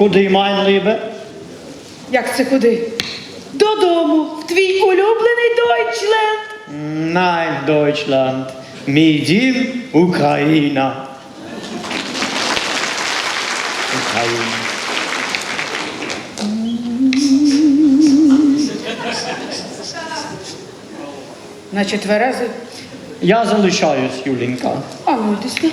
куди mein Liebe? Як це куди? Додому, в твій улюблений Дойчленд. Nein, Deutschland. Мій дім Україна. Україна. Значить, тверези. Я залишаюсь, Юлінка. А ну йди сюди.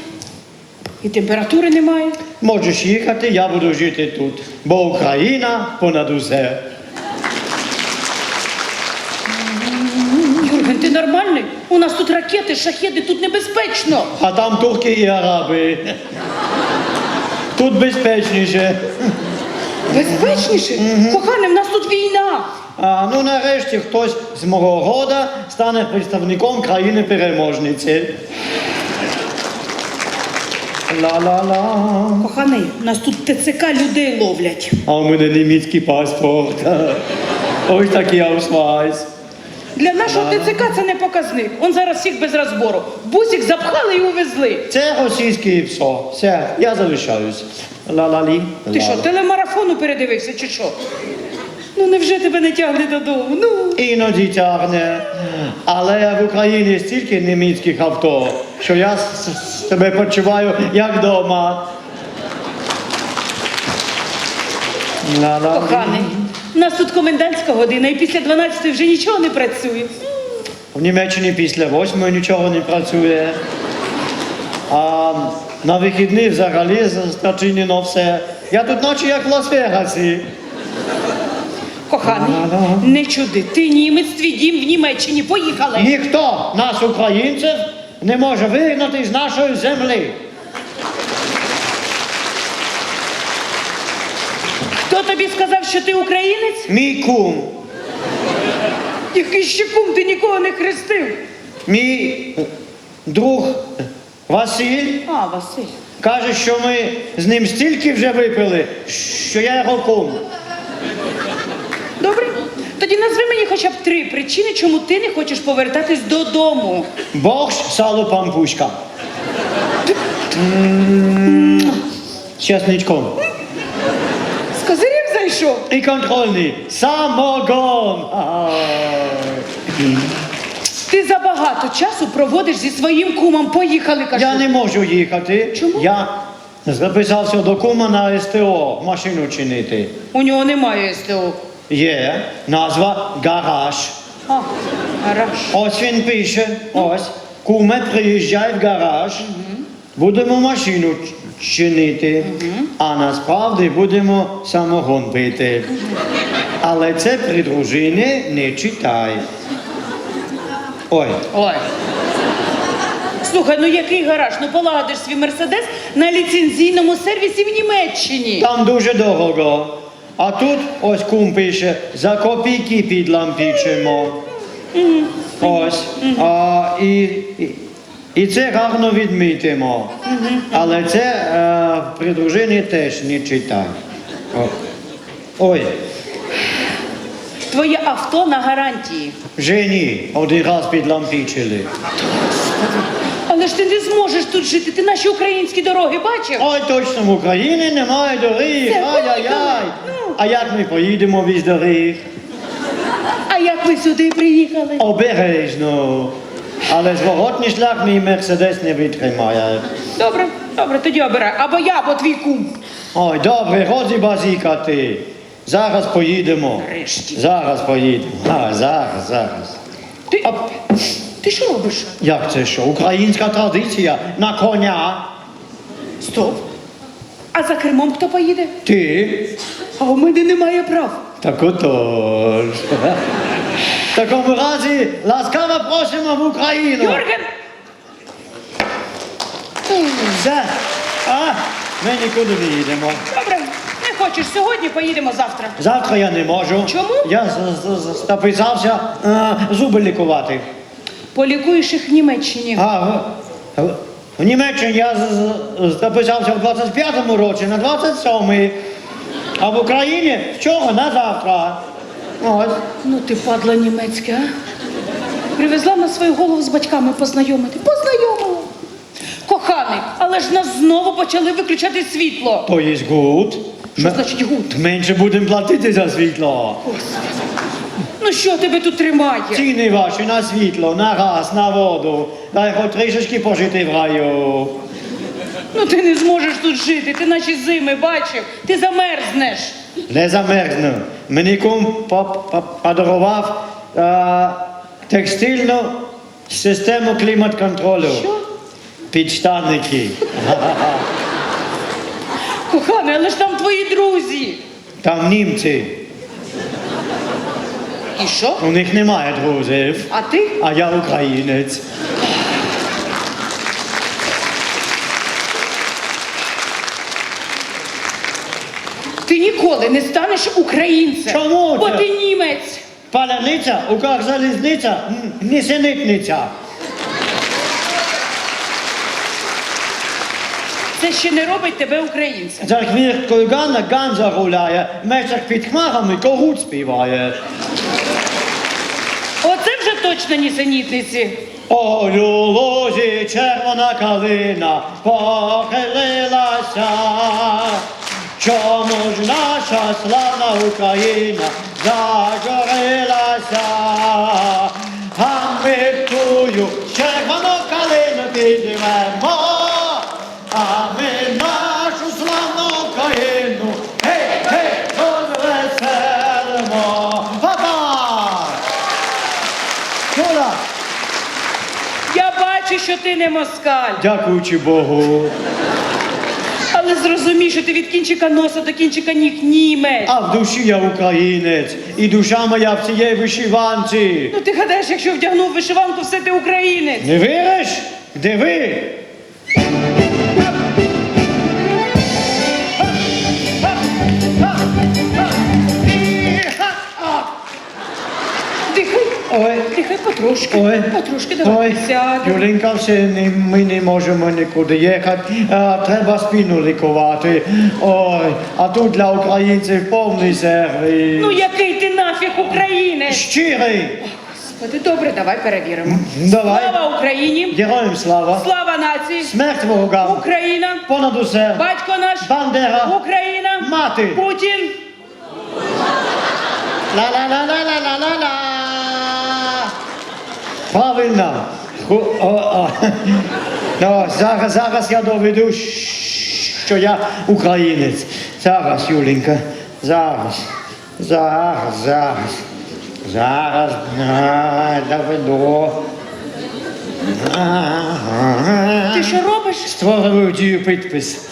І температури немає. Можеш їхати, я буду жити тут. Бо Україна понад усе. Юрген, ти нормальний? У нас тут ракети, шахеди, тут небезпечно. А там турки і араби. Тут безпечніше. Безпечніше? Кохане, в нас тут війна. А, ну нарешті хтось з мого рода стане представником країни-переможниці. Ла-ла-ла. Коханий, нас тут ТЦК людей ловлять. А у мене німецький паспорт. Ось такий аусвайс. Для нашого ТЦК це не показник. Он зараз всіх без розбору. Бусик запхали і увезли. Це російський ПСО. Все, я залишаюсь. Ла-ла-лі. Ти що, телемарафону передивився чи що? Ну невже тебе не тягне додому? Ну. Іноді тягне. Але в Україні стільки німецьких авто, що я себе почуваю як вдома. Коханий, у нас тут комендантська година і після 12 вже нічого не працює. В Німеччині після восьмої нічого не працює. А на вихідні взагалі зачинено все. Я тут ночі як в Лас-Вегасі. Коханий, не чуди, ти німець, твій дім в Німеччині. Поїхали. Ніхто нас, українців, не може вигнати з нашої землі. Хто тобі сказав, що ти українець? Мій кум, Який ще кум, ти нікого не хрестив. мій друг Василь А, Василь. каже, що ми з ним стільки вже випили, що я його кум. Тоді назви мені хоча б три причини, чому ти не хочеш повертатись додому. Борщ, сало, пампушка. М, З чесничком. З козирів зайшов. І контрольний. Самогон. Ай. Ти забагато часу проводиш зі своїм кумом. Поїхали, кажу. Я не можу їхати. Чому? Я записався до кума на СТО машину чинити. У нього немає СТО. Є назва гараж. Ось він пише. Ось. Куме, приїжджай в гараж. Будемо машину чинити. А насправді будемо самогон пити. Але це при дружині не читай. Ой, Ой. Слухай, ну який гараж? Ну полагодиш свій мерседес на ліцензійному сервісі в Німеччині. там дуже дорого. А тут ось кум пише, за копійки під лампічимо. Ось. А, і, і, і це гарно відмітимо. Але це е, при дружині теж не читай. Ой, Твоє авто на гарантії. вже ні, один раз підлампічили. Але ж ти не зможеш тут жити. Ти наші українські дороги бачив? Ой, точно в Україні немає доріг. Ай-яй-яй. А як ми поїдемо без доріг? А як ви сюди приїхали? Обережно. Але зворотній шлях мій мерседес не витримає. Добре, добре, тоді обирай. Або я, або твій кум. Ой, добре, годі базікати. Зараз поїдемо. Нарешті. Зараз поїдемо. А, зараз, зараз. Ти, ти що робиш? Як це що? Українська традиція на коня. Стоп. А за кермом хто поїде? Ти? А у мене немає прав. Так отож. В такому разі ласкаво просимо в Україну. Юрген! Все. А, ми нікуди не їдемо. Добре, не хочеш сьогодні, поїдемо завтра. Завтра я не можу. Чому? Я з- з- з- записався е, зуби лікувати. Полікуєш їх в Німеччині. А в, в, Німеччині я записався в 25-му році на 27-й. А в Україні вчора на завтра. Ось. Ну ти падла німецька, а? Привезла на свою голову з батьками познайомити. Познайомила. Коханий, але ж нас знову почали виключати світло. То є гуд. М- значить гуд? Менше будемо платити за світло. Ну що тебе тут тримає? Ціни ваші на світло, на газ, на воду. Дай хоч трішечки пожити в раю. Ну ти не зможеш тут жити, ти наші зими бачив, ти замерзнеш. Не замерзну. Мені кум по- по- подарував е, текстильну систему клімат-контролю. Що? Підштанники. Коханий, але ж там твої друзі. Там німці. І що? У них немає друзів. А ти? А я українець. Ти ніколи не станеш українцем. Чому Бо це? ти німець. Паляниця, Укрзалізниця, м, нісенітниця. Це ще не робить тебе українцем. За хвірткою Ганна Ганза гуляє, в мечах під хмарами когут співає. Точно нісенітниці. Ой, у лузі червона калина похилилася. Чому ж наша славна Україна загорилася? Що ти не москаль. Дякуючи Богу. Але зрозумій, що ти від кінчика носа до кінчика ніг німець. А в душі я українець, і душа моя в цієї вишиванці. Ну ти гадаєш, якщо вдягнув вишиванку, все ти українець. Не віриш? Диви. Ой, дихай потрошки. ой, Потрошки давай ой, сядемо. Юлінка, все, не, ми не можемо нікуди їхати, а, треба спину лікувати. Ой, а тут для українців повний сервіс. Ну який ти нафіг українець? Щирий. Господи, добре, давай перевіримо. Давай. Слава Україні! Героям слава. Слава нації! Смерть ворогам. Україна! Понад усе. Батько наш! Бандера. Україна! Мати. Путін! Ла-ла-ла-ла-ла-ла-ла-ла. Правильно. Ху- о, о. Ну, зараз, зараз я доведу, що я українець. Зараз, Юленька. Зараз. Зараз, зараз. Зараз доведу. Ти що робиш? Створюю дію підпис.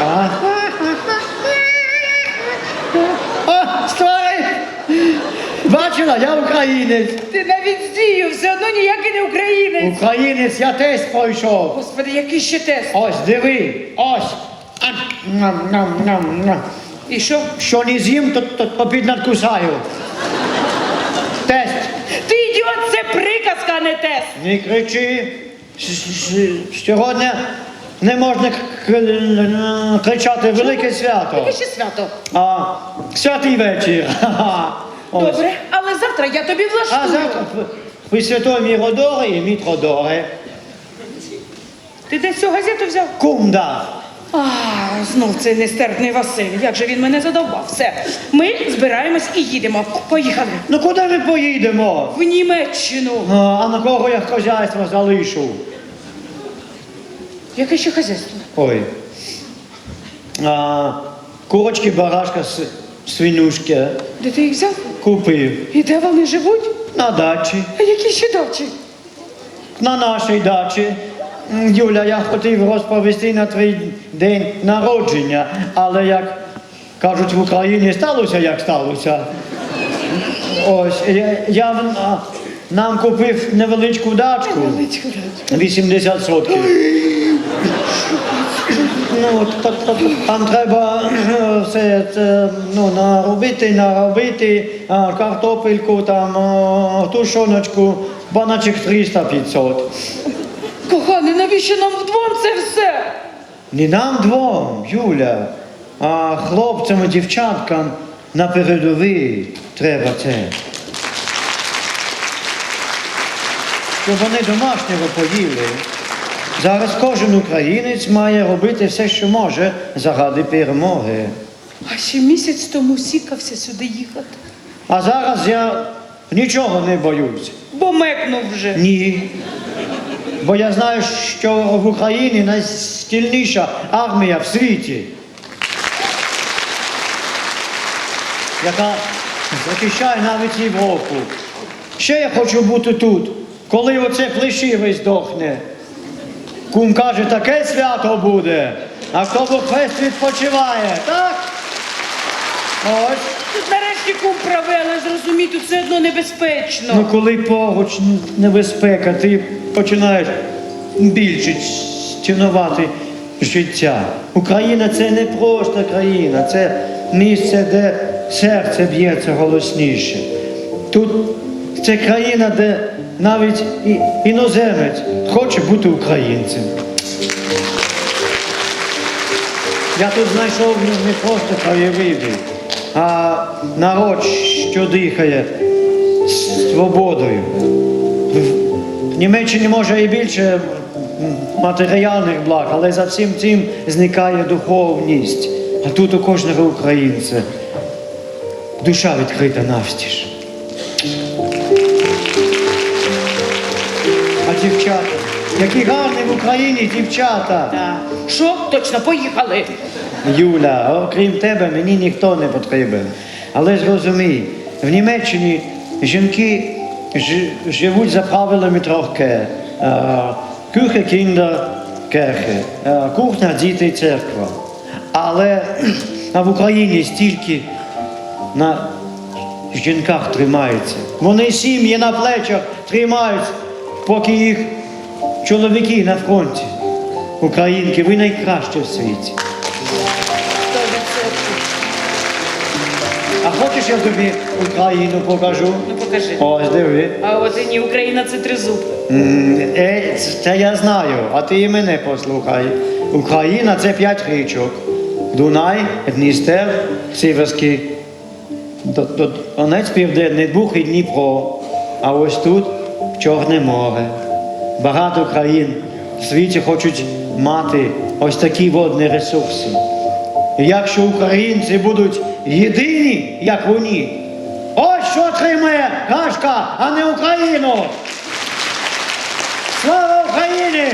А? Бачила, я українець. Ти навіть з дією все одно ніякий не українець. Українець, я тест пройшов. Господи, який ще тест? Ось, диви, ось. А, ням, ням, ням, ням. І що? Що не з'їм, то, то, то піднадкусаю. Тест. Ти ідіот, це приказка, а не тест. Не кричи. С- с- Сьогодні не можна к- к- кричати велике свято. Яке ще свято? А, святий вечір. Ха-ха. Ось. Добре, але завтра я тобі влаштую. А завтра при святої Міродори і Мітродори. Ти десь цю газету взяв? Кум дав. А, знов цей нестерпний Василь. Як же він мене задовбав? Все. Ми збираємось і їдемо. Поїхали. Ну куди ми поїдемо? В Німеччину. А, а на кого я хазяйство залишу? Яке ще хазяйство? Ой. А, курочки, барашка, с- свинюшки Де ти їх взяв? Купив І де вони живуть? на дачі. А які ще дачі? На нашій дачі. Юля, я хотів розповісти на твій день народження, але як кажуть в Україні, сталося як сталося. Ось, я, я нам купив невеличку дачку, Величку дачу. 80 сотків. Ну, та- та- та- там треба е, все це, ну, наробити, наробити, а, картопельку, там, тушоночку, баночок 300-500. Коханий, навіщо нам вдвом це все? Не нам двом, Юля, а хлопцям і дівчаткам на передовій треба це. Щоб вони домашнього поїли. Зараз кожен українець має робити все, що може заради перемоги. А ще місяць тому сікався сюди їхати. А зараз я нічого не боюсь. Бо мекнув вже. Ні. Бо я знаю, що в Україні найстільніша армія в світі, яка захищає навіть Європу. Ще я хочу бути тут, коли оце плешивий здохне. Кум каже, таке свято буде, а хто Богфест відпочиває, так? Ось. Тут нарешті кум правий, але зрозумій, тут все одно небезпечно. Ну, коли поруч небезпека, ти починаєш більше цінувати життя. Україна це не просто країна, це місце, де серце б'ється голосніше. Тут це країна, де навіть іноземець хоче бути українцем. Я тут знайшов не просто краєвиди, а народ, що дихає свободою. В Німеччині може і більше матеріальних благ, але за всім цим зникає духовність. А тут у кожного українця душа відкрита навстіж. А дівчата, які гарні в Україні дівчата. Так. Що? Точно, поїхали. Юля, окрім тебе, мені ніхто не потрібен. Але зрозумій, в Німеччині жінки жи- живуть за правилами трохи. Кюхе, кіндер, керхе. Е, Кухня, діти, церква. Але а в Україні стільки на жінках тримається. Вони сім'ї на плечах тримають, поки їх чоловіки на фронті. Українки, ви найкраще в світі. А хочеш я тобі Україну покажу? Ну покажи. Ось диви. А от і ні, Україна це тризуб. Е, це я знаю, а ти і мене послухай. Україна це п'ять річок. Дунай, Дністер, Сіверський, Донець Південний, Буг і Дніпро. А ось тут Чорне море. Багато країн в світі хочуть мати ось такі водні ресурси. І якщо українці будуть єдині, як вони, ось що отримає Гашка, а не Україну! Слава Україні!